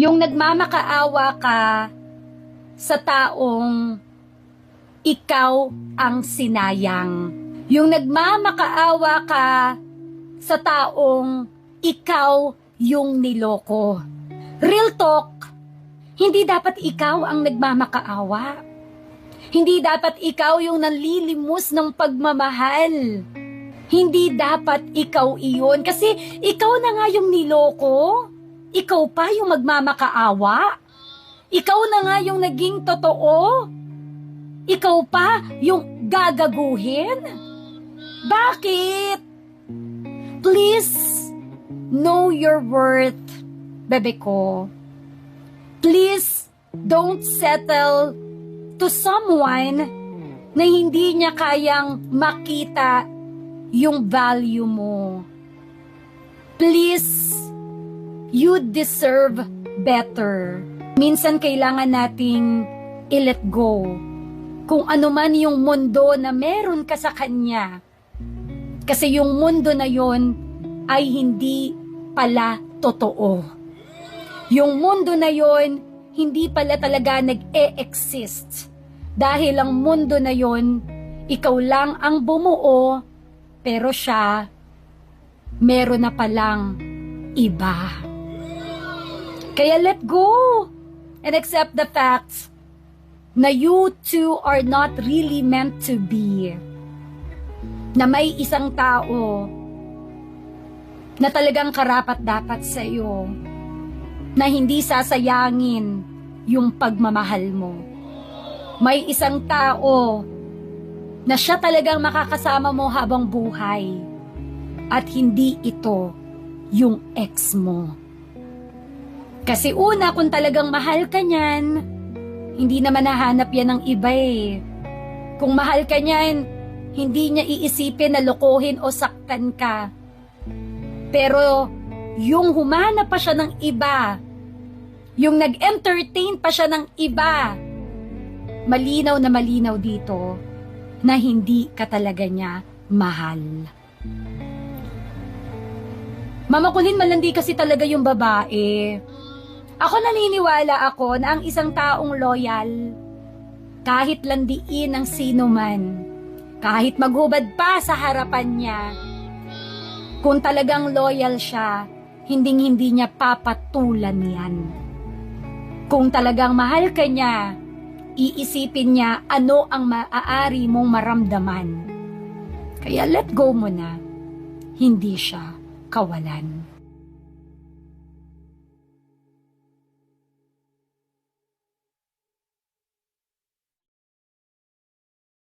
Yung nagmamakaawa ka sa taong ikaw ang sinayang. Yung nagmamakaawa ka sa taong ikaw yung niloko. Real talk, hindi dapat ikaw ang nagmamakaawa. Hindi dapat ikaw yung nanlilimos ng pagmamahal. Hindi dapat ikaw iyon kasi ikaw na nga yung niloko. Ikaw pa yung magmamakaawa. Ikaw na nga yung naging totoo. Ikaw pa yung gagaguhin. Bakit? Please know your worth, bebe ko. Please don't settle to someone na hindi niya kayang makita yung value mo. Please, you deserve better. Minsan kailangan nating i-let go. Kung ano man yung mundo na meron ka sa kanya. Kasi yung mundo na yon ay hindi pala totoo. Yung mundo na yon hindi pala talaga nag-e-exist. Dahil ang mundo na yon, ikaw lang ang bumuo, pero siya, meron na palang iba. Kaya let go and accept the fact na you two are not really meant to be. Na may isang tao na talagang karapat dapat sa iyo na hindi sasayangin yung pagmamahal mo. May isang tao na siya talagang makakasama mo habang buhay at hindi ito yung ex mo. Kasi una, kung talagang mahal ka niyan, hindi naman nahanap yan ng iba eh. Kung mahal ka niyan, hindi niya iisipin na lokohin o saktan ka. Pero yung humana pa siya ng iba, yung nag-entertain pa siya ng iba, malinaw na malinaw dito na hindi ka talaga niya mahal. Mama Kulin, malandi kasi talaga yung babae. Ako naniniwala ako na ang isang taong loyal, kahit landiin ng sino man, kahit maghubad pa sa harapan niya, kung talagang loyal siya, hinding-hindi niya papatulan yan. Kung talagang mahal ka niya, iisipin niya ano ang maaari mong maramdaman. Kaya let go mo na. Hindi siya kawalan.